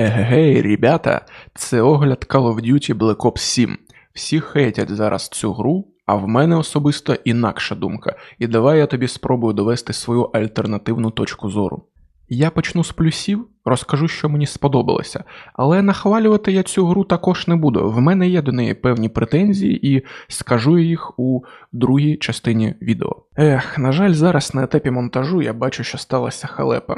Егегей, ребята, це огляд Call of Duty Black Ops 7. Всі хейтять зараз цю гру, а в мене особисто інакша думка. І давай я тобі спробую довести свою альтернативну точку зору. Я почну з плюсів, розкажу, що мені сподобалося, але нахвалювати я цю гру також не буду. В мене є до неї певні претензії і скажу їх у другій частині відео. Ех, на жаль, зараз на етапі монтажу я бачу, що сталася халепа.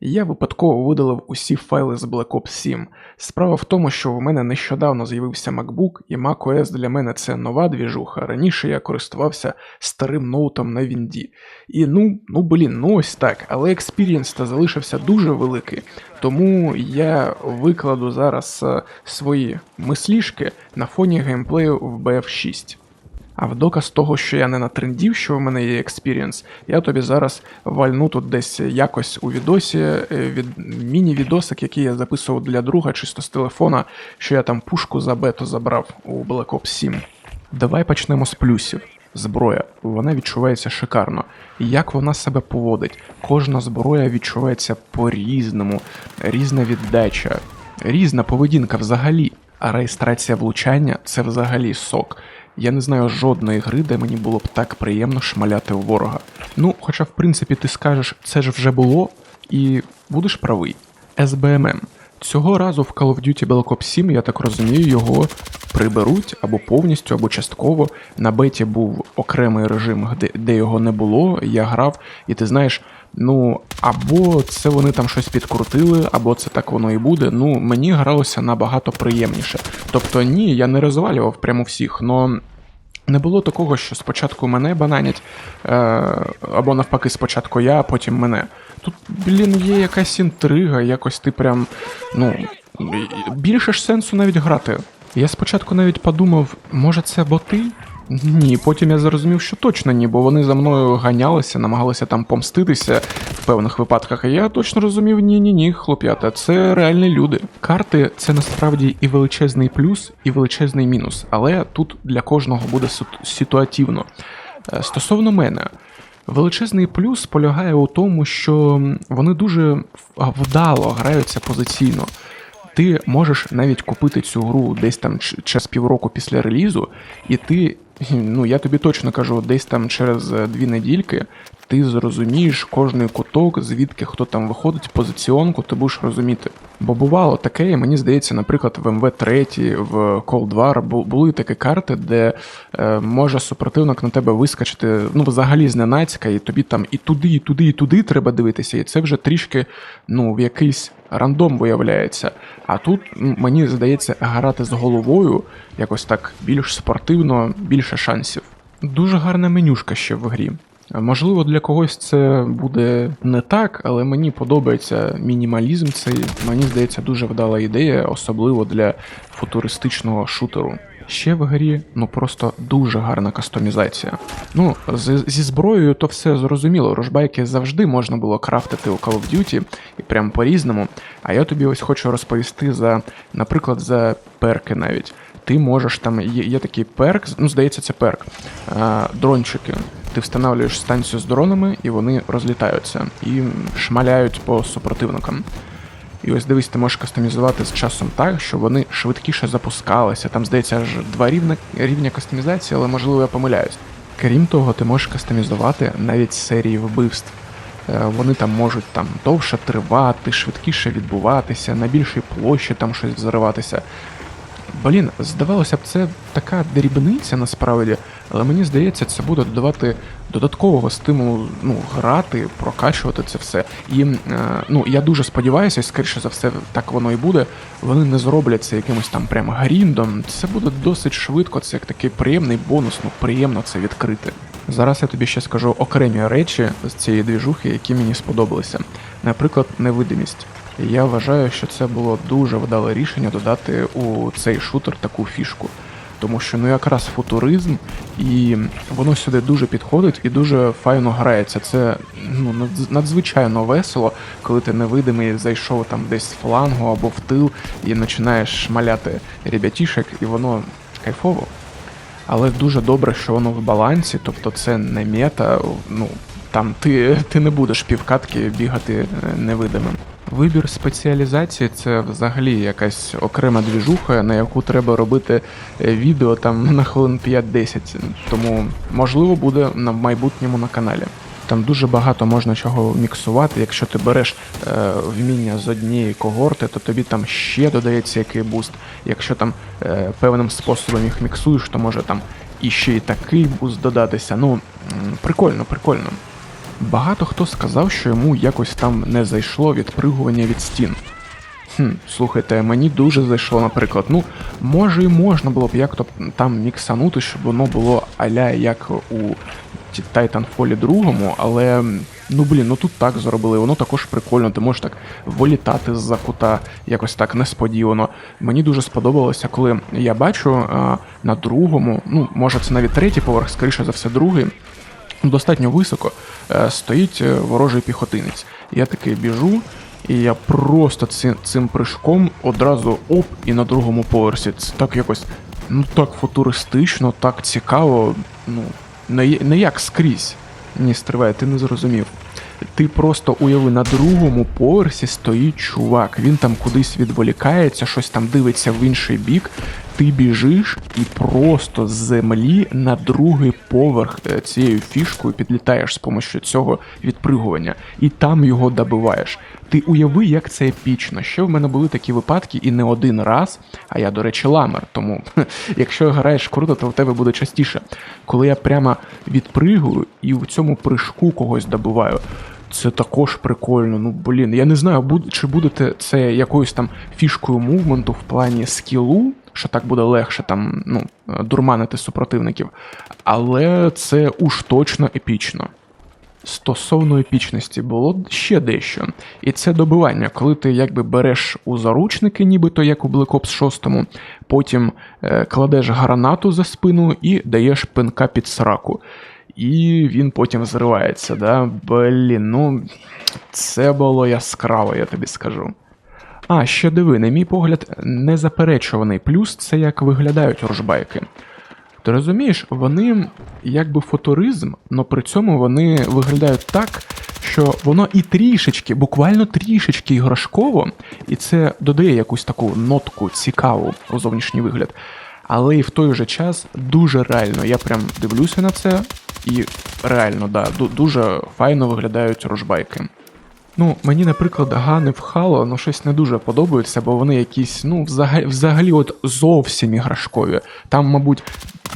Я випадково видалив усі файли з Black Ops 7. Справа в тому, що в мене нещодавно з'явився MacBook, і macOS для мене це нова двіжуха. Раніше я користувався старим ноутом на Вінді. І ну, ну блін, ну ось так, але експірієнс та залишився дуже великий. Тому я викладу зараз е, свої мислішки на фоні геймплею в BF6. А в доказ того, що я не натрендів, що в мене є експірієнс, я тобі зараз вальну тут десь якось у відосі, е, від міні-відосик, який я записував для друга, чисто з телефона, що я там пушку за бету забрав у Black Ops 7. Давай почнемо з плюсів. Зброя, вона відчувається шикарно. Як вона себе поводить? Кожна зброя відчувається по-різному, різна віддача, різна поведінка взагалі. А реєстрація влучання це взагалі сок. Я не знаю жодної гри, де мені було б так приємно шмаляти ворога. Ну, хоча, в принципі, ти скажеш, це ж вже було, і будеш правий. SBMM. Цього разу в Call of Duty Black Ops 7, я так розумію, його приберуть або повністю, або частково. На беті був окремий режим, де, де його не було. Я грав, і ти знаєш, ну або це вони там щось підкрутили, або це так воно і буде. Ну, мені гралося набагато приємніше. Тобто, ні, я не розвалював прямо всіх, но. Не було такого, що спочатку мене бананять, е, або навпаки, спочатку я, а потім мене. Тут, блін, є якась інтрига, якось ти прям. Ну, більше ж сенсу навіть грати. Я спочатку навіть подумав, може це боти? Ні, потім я зрозумів, що точно ні, бо вони за мною ганялися, намагалися там помститися в певних випадках. А я точно розумів, ні, ні, хлоп'ята, це реальні люди. Карти це насправді і величезний плюс, і величезний мінус, але тут для кожного буде ситуативно. Е, Стосовно мене, величезний плюс полягає у тому, що вони дуже вдало граються позиційно. Ти можеш навіть купити цю гру десь там ч- через півроку після релізу, і ти, ну я тобі точно кажу, десь там через е, дві недільки ти зрозумієш кожний куток, звідки хто там виходить, позиціонку, ти будеш розуміти. Бо бувало таке, і мені здається, наприклад, в МВ3, в Cold War були такі карти, де е, може супротивник на тебе вискочити, ну, взагалі зненацька, і тобі там і туди, і туди, і туди треба дивитися, і це вже трішки ну, в якийсь рандом виявляється. А тут мені здається, грати з головою якось так більш спортивно, більше шансів. Дуже гарна менюшка ще в грі. Можливо, для когось це буде не так, але мені подобається мінімалізм цей. Мені здається, дуже вдала ідея, особливо для футуристичного шутеру. Ще в грі ну просто дуже гарна кастомізація. Ну, з, зі зброєю то все зрозуміло. Рожбайки завжди можна було крафтити у Call of Duty і прям по-різному. А я тобі ось хочу розповісти за, наприклад, за перки навіть. Ти можеш там, є, є такий перк, ну здається, це перк. А, дрончики. Ти встановлюєш станцію з дронами, і вони розлітаються і шмаляють по супротивникам. І ось дивись, ти можеш кастомізувати з часом так, щоб вони швидкіше запускалися. Там, здається, аж два рівня, рівня кастомізації, але можливо я помиляюсь. Крім того, ти можеш кастомізувати навіть серії вбивств. Е, Вони там можуть там довше тривати, швидкіше відбуватися, на більшій площі там щось взриватися. Блін, здавалося б, це така дрібниця насправді, але мені здається, це буде додавати додаткового стимулу ну, грати, прокачувати це все. І е, ну, я дуже сподіваюся, скоріше за все, так воно і буде. Вони не зроблять це якимось там прям гріндом. Це буде досить швидко, це як такий приємний бонус, ну приємно це відкрити. Зараз я тобі ще скажу окремі речі з цієї двіжухи, які мені сподобалися. Наприклад, невидимість. Я вважаю, що це було дуже вдале рішення додати у цей шутер таку фішку. Тому що ну якраз футуризм, і воно сюди дуже підходить і дуже файно грається. Це ну надзвичайно весело, коли ти невидимий зайшов там десь з флангу або в тил і починаєш шмаляти ребятішек, і воно кайфово. Але дуже добре, що воно в балансі, тобто це не мета, ну там ти, ти не будеш півкатки бігати е, невидимим. Вибір спеціалізації це взагалі якась окрема двіжуха, на яку треба робити е, відео там на хвилин 5-10. Тому можливо буде на майбутньому на каналі. Там дуже багато можна чого міксувати. Якщо ти береш е, вміння з однієї когорти, то тобі там ще додається який буст. Якщо там е, певним способом їх міксуєш, то може там іще і такий буст додатися. Ну, прикольно, прикольно. Багато хто сказав, що йому якось там не зайшло відпригування від стін. Хм, слухайте, мені дуже зайшло, наприклад. Ну, може і можна було б як-то там міксанути, щоб воно було аля як у Titanfall 2, але ну блін, ну тут так зробили, воно також прикольно, ти можеш так вилітати з-за кута, якось так несподівано. Мені дуже сподобалося, коли я бачу а, на другому, ну може це навіть третій поверх, скоріше за все, другий. Достатньо високо е, стоїть е, ворожий піхотинець. Я такий біжу, і я просто цим, цим прыжком одразу оп, і на другому поверсі. Це так якось ну так футуристично, так цікаво. Ну, не, не як скрізь. Ні, стривай, ти не зрозумів. Ти просто уяви, на другому поверсі стоїть чувак. Він там кудись відволікається, щось там дивиться в інший бік. Ти біжиш і просто з землі на другий поверх е, цією фішкою підлітаєш з помощю цього відпригування, і там його добиваєш. Ти уяви, як це епічно. Ще в мене були такі випадки і не один раз. А я, до речі, ламер. Тому якщо граєш круто, то в тебе буде частіше. Коли я прямо відпригую і в цьому прыжку когось добиваю. Це також прикольно. Ну блін, я не знаю, чи будете це якоюсь там фішкою мувменту в плані скілу, що так буде легше там ну, дурманити супротивників. Але це уж точно епічно. Стосовно епічності було ще дещо. І це добивання, коли ти якби береш у заручники, нібито як у Black Ops 6, потім е, кладеш гранату за спину і даєш пинка під сраку. І він потім зривається. Да? Блін, ну це було яскраво, я тобі скажу. А, ще диви, на мій погляд, незаперечуваний плюс це як виглядають рожбайки. Ти розумієш, вони якби футуризм, але при цьому вони виглядають так, що воно і трішечки, буквально трішечки іграшково, і це додає якусь таку нотку цікаву у зовнішній вигляд. Але і в той же час дуже реально. Я прям дивлюся на це, і реально, да, дуже файно виглядають рожбайки. Ну, мені, наприклад, гани в Halo ну, щось не дуже подобаються, бо вони якісь, ну, взагалі, взагалі от зовсім іграшкові. Там, мабуть,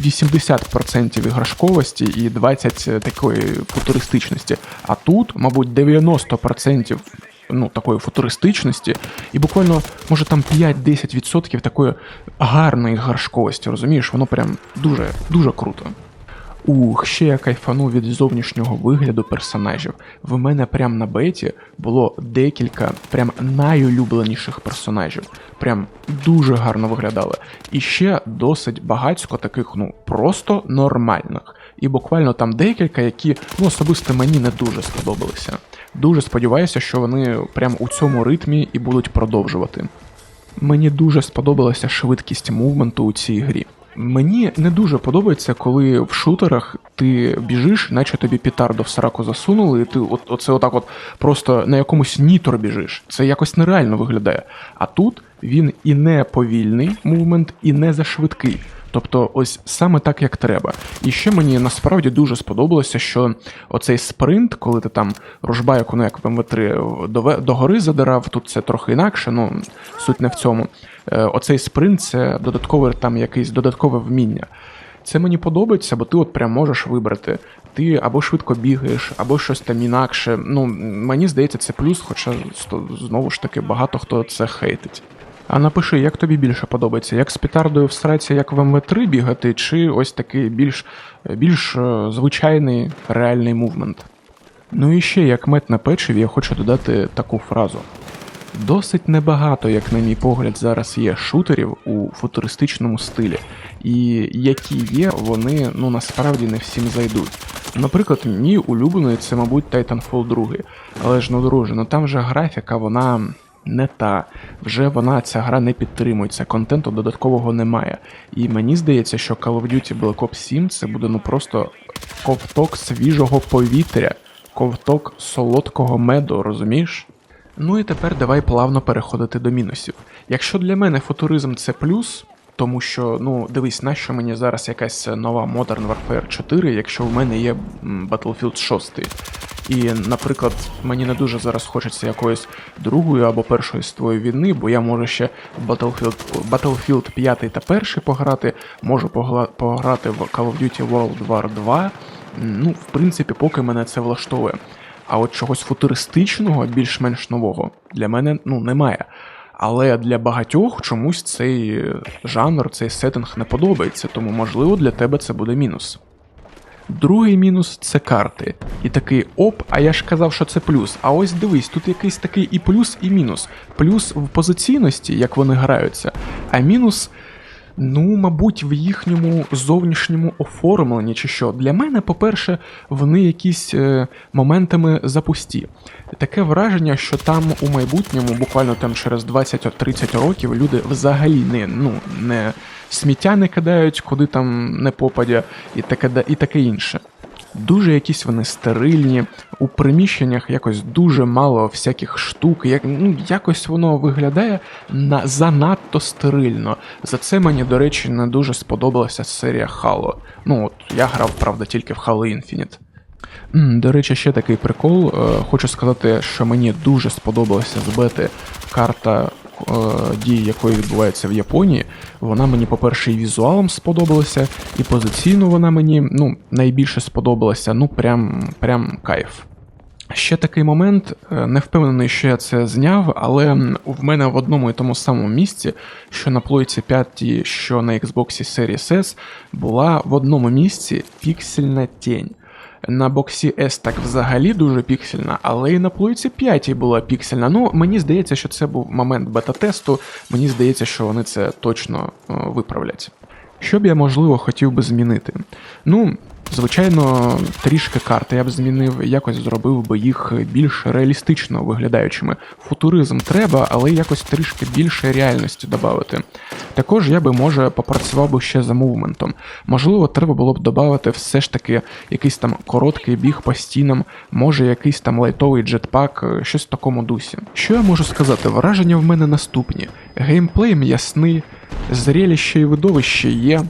80% іграшковості і 20% такої футуристичності. А тут, мабуть, 90% ну, такої футуристичності, і буквально, може, там 5-10% такої гарної іграшковості, розумієш? Воно прям дуже, дуже круто. Ух, ще я кайфанув від зовнішнього вигляду персонажів. В мене прям на беті було декілька прям найулюбленіших персонажів. Прям дуже гарно виглядали. І ще досить багатько таких, ну, просто нормальних. І буквально там декілька, які ну, особисто мені не дуже сподобалися. Дуже сподіваюся, що вони прям у цьому ритмі і будуть продовжувати. Мені дуже сподобалася швидкість мувменту у цій грі. Мені не дуже подобається, коли в шутерах ти біжиш, наче тобі пітарду в сраку засунули, і ти от, оце отак от просто на якомусь нітро біжиш. Це якось нереально виглядає. А тут він і не повільний мувмент, і не зашвидкий. Тобто, ось саме так, як треба. І ще мені насправді дуже сподобалося, що оцей спринт, коли ти там рожбайку, ну як в МВ3 до, до задирав, тут це трохи інакше, ну суть не в цьому. Е, Оцей спринт це додаткове там якесь додаткове вміння. Це мені подобається, бо ти от прям можеш вибрати. Ти або швидко бігаєш, або щось там інакше. Ну, мені здається, це плюс, хоча знову ж таки багато хто це хейтить. А напиши, як тобі більше подобається, як з петардою в сраці, як в МВ3 бігати, чи ось такий більш, більш е, звичайний реальний мувмент. Ну і ще як мед на печиві, я хочу додати таку фразу. Досить небагато, як на мій погляд, зараз є шутерів у футуристичному стилі, і які є, вони ну насправді не всім зайдуть. Наприклад, мій улюблений це, мабуть, Titanfall 2. Але ж ну друже, ну там же графіка, вона не та. Вже вона ця гра не підтримується, контенту додаткового немає. І мені здається, що Call of Duty Black Ops 7 це буде ну просто ковток свіжого повітря, ковток солодкого меду, розумієш? Ну і тепер давай плавно переходити до мінусів. Якщо для мене футуризм це плюс, тому що, ну, дивись, нащо мені зараз якась нова Modern Warfare 4, якщо в мене є Battlefield 6. І, наприклад, мені не дуже зараз хочеться якоїсь другої або першої ствої війни, бо я можу ще в Battlefield, Battlefield 5 та 1 пограти, можу пограти в Call of Duty World War 2. Ну, в принципі, поки мене це влаштовує. А от чогось футуристичного, більш-менш нового, для мене ну, немає. Але для багатьох чомусь цей жанр, цей сеттинг не подобається, тому можливо для тебе це буде мінус. Другий мінус це карти. І такий оп, а я ж казав, що це плюс. А ось дивись, тут якийсь такий і плюс, і мінус. Плюс в позиційності, як вони граються, а мінус. Ну, мабуть, в їхньому зовнішньому оформленні чи що. Для мене, по-перше, вони якісь е, моментами запусті. Таке враження, що там у майбутньому, буквально там через 20-30 років, люди взагалі не, ну, не сміття не кидають, куди там не попадя, і таке, і таке інше. Дуже якісь вони стерильні, у приміщеннях якось дуже мало всяких штук, як, ну, якось воно виглядає на, занадто стерильно. За це мені, до речі, не дуже сподобалася серія Halo. Ну, от я грав, правда, тільки в Halo Infinite. До речі, ще такий прикол. Е, Хочу сказати, що мені дуже сподобалася з бети карта дії, якої відбувається в Японії. Вона мені, по-перше, і візуалом сподобалася, і позиційно вона мені ну, найбільше сподобалася. Ну, прям, прям кайф. Ще такий момент, е, не впевнений, що я це зняв, але в мене в одному і тому самому місці, що на плойці 5, що на Xbox Series S, була в одному місці піксельна тінь. На боксі S так взагалі дуже піксельна, але і на плойці 5 була піксельна. Ну, мені здається, що це був момент бета-тесту. Мені здається, що вони це точно е, виправлять. Що б я, можливо, хотів би змінити? Ну, звичайно, трішки карти я б змінив, якось зробив би їх більш реалістично виглядаючими. Футуризм треба, але якось трішки більше реальності додати. Також я би, може, попрацював би ще за мувментом. Можливо, треба було б додати все ж таки якийсь там короткий біг по стінам, може якийсь там лайтовий джетпак, е, щось в такому дусі. Що я можу сказати? Враження в мене наступні. Геймплей м'ясний, зреліще і видовище є.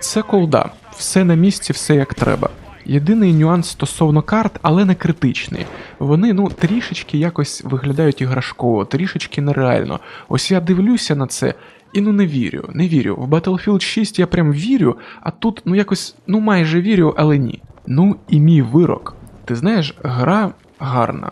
Це колда, все на місці, все як треба. Єдиний нюанс стосовно карт, але не критичний. Вони ну трішечки якось виглядають іграшково, трішечки нереально. Ось я дивлюся на це і ну не вірю, не вірю. В Battlefield 6 я прям вірю, а тут ну якось ну майже вірю, але ні. Ну і мій вирок. Ти знаєш, гра гарна.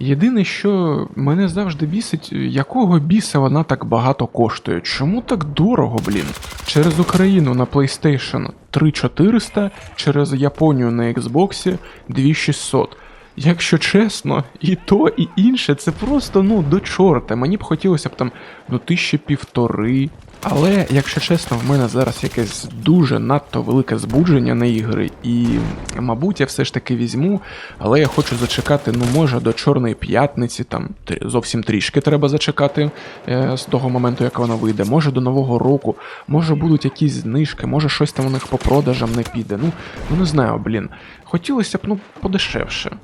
Єдине, що мене завжди бісить, якого біса вона так багато коштує? Чому так дорого, блін? Через Україну на PlayStation 3400, через Японію на Xbox 2600. Якщо чесно, і то, і інше, це просто ну до чорта. Мені б хотілося б там ну тисячі півтори. Але, якщо чесно, в мене зараз якесь дуже надто велике збудження на ігри, і, мабуть, я все ж таки візьму, але я хочу зачекати, ну, може, до Чорної п'ятниці, там зовсім трішки треба зачекати е, з того моменту, як вона вийде, може до Нового року, може будуть якісь знижки, може щось там у них по продажам не піде. Ну, ну не знаю, блін. Хотілося б, ну, подешевше.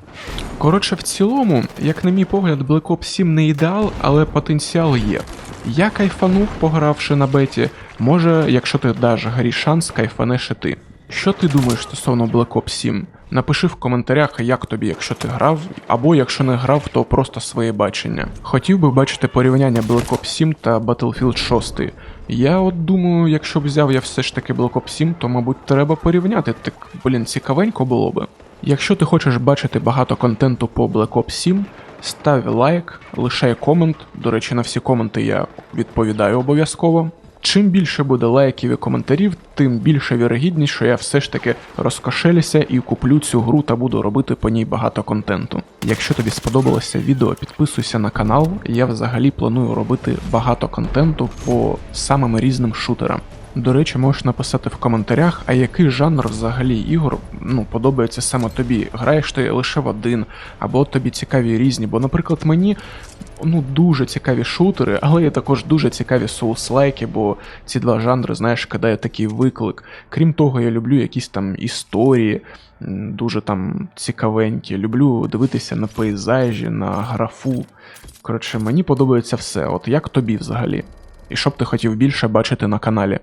Коротше, в цілому, як на мій погляд, Black Ops 7 не ідеал, але потенціал є. Я кайфанув, погравши на беті. Може, якщо ти даш грі шанс, кайфанеш і ти. Що ти думаєш стосовно Black Ops 7? Напиши в коментарях, як тобі, якщо ти грав, або якщо не грав, то просто своє бачення. Хотів би бачити порівняння Black Ops 7 та Battlefield 6. Я от думаю, якщо б взяв я все ж таки Black Ops 7, то мабуть треба порівняти. Так, блін, цікавенько було би. Якщо ти хочеш бачити багато контенту по Black Ops 7, став лайк, лишай комент. До речі, на всі коменти я відповідаю обов'язково. Чим більше буде лайків і коментарів, тим більше вірогідність, що я все ж таки розкошелюся і куплю цю гру та буду робити по ній багато контенту. Якщо тобі сподобалося відео, підписуйся на канал. Я взагалі планую робити багато контенту по самим різним шутерам. До речі, можеш написати в коментарях, а який жанр взагалі ігор ну, подобається саме тобі. Граєш ти лише в один, або тобі цікаві різні. Бо, наприклад, мені ну, дуже цікаві шутери, але є також дуже цікаві соус-лайки, бо ці два жанри, знаєш, кидає такий виклик. Крім того, я люблю якісь там історії, дуже там цікавенькі. Люблю дивитися на пейзажі, на графу. Коротше, мені подобається все. От як тобі взагалі? І що б ти хотів більше бачити на каналі?